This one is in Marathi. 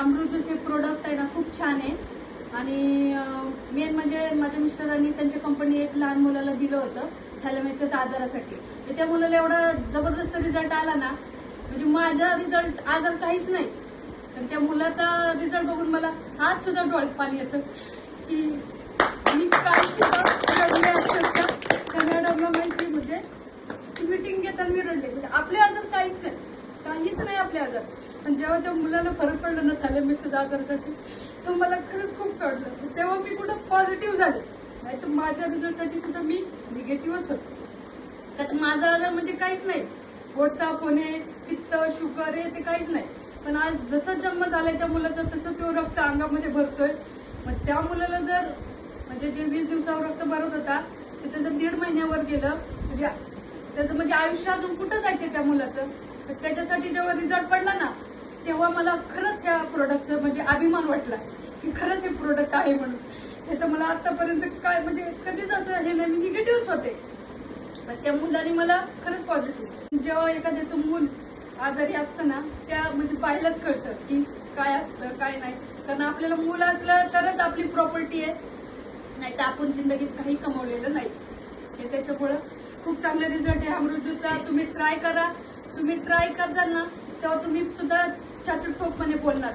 अमृत हे प्रोडक्ट आहे ना खूप छान आहे. आणि मेन म्हणजे माझ्या मिस्टरांनी त्यांच्या कंपनी एक लहान मुलाला दिलं होतं थॅलेमेसिस आजारासाठी. तर त्या मुलाला एवढा जबरदस्त रिझल्ट आला ना म्हणजे माझा रिझल्ट आजार काहीच नाही. तर त्या मुलाचा रिझल्ट बघून मला आज सुद्धा डोळ्यात पाणी येतं. की मी काय सुद्धा रडले अक्षरशः. त्या मॅडमला माहिती मीटिंग म्हणजे, घेताना मी रडले. म्हणजे आपले आजार काहीच नाही काहीच नाही आपले आजार. पण जेव्हा त्या मुलाला फरक पडलं ना थॅलेमेसिस आजारासाठी तर मला खरंच खूप कळलं. तेव्हा मी कुठं पॉझिटिव्ह झाले. नाही तर माझ्या रिझल्टसाठी सुद्धा मी निगेटिव्हच होतो. का तर माझा आजार म्हणजे काहीच नाही. व्हॉट्सअप होणे पित्त शुगर हे ते काहीच नाही. पण आज जसं जन्म झालाय त्या मुलाचा तसं तो रक्त अंगामध्ये भरतोय. मग त्या मुलाला जर म्हणजे जे वीस दिवसावर रक्त भरत होता ते त्याचं दीड महिन्यावर गेलं. म्हणजे त्याचं म्हणजे आयुष्य अजून कुठं जायचे त्या मुलाचं? तर त्याच्यासाठी जेव्हा रिझल्ट पडला ना तेव्हा मला खरंच ह्या प्रोडक्टचं म्हणजे अभिमान वाटला की खरंच हे प्रोडक्ट आहे म्हणून. हे तर मला आतापर्यंत काय म्हणजे कधीच असं हे नाही निगेटिव्हच होते. पण त्या मुलाने मला खरंच पॉझिटिव्ह जेव्हा एखाद्याचं मूल आजारी असतं ना त्या म्हणजे पाहिलंच कळतं की काय असतं काय नाही. कारण आपल्याला मूल असलं तरच आपली प्रॉपर्टी आहे. नाही तर आपण जिंदगीत काही कमवलेलं नाही. हे त्याच्यामुळं खूप चांगले रिझल्ट आहे. अमृत ज्यूसचा तुम्ही ट्राय करा. तुम्ही ट्राय करताल ना तेव्हा तुम्ही सुद्धा छाती ठोकपणे बोलणार.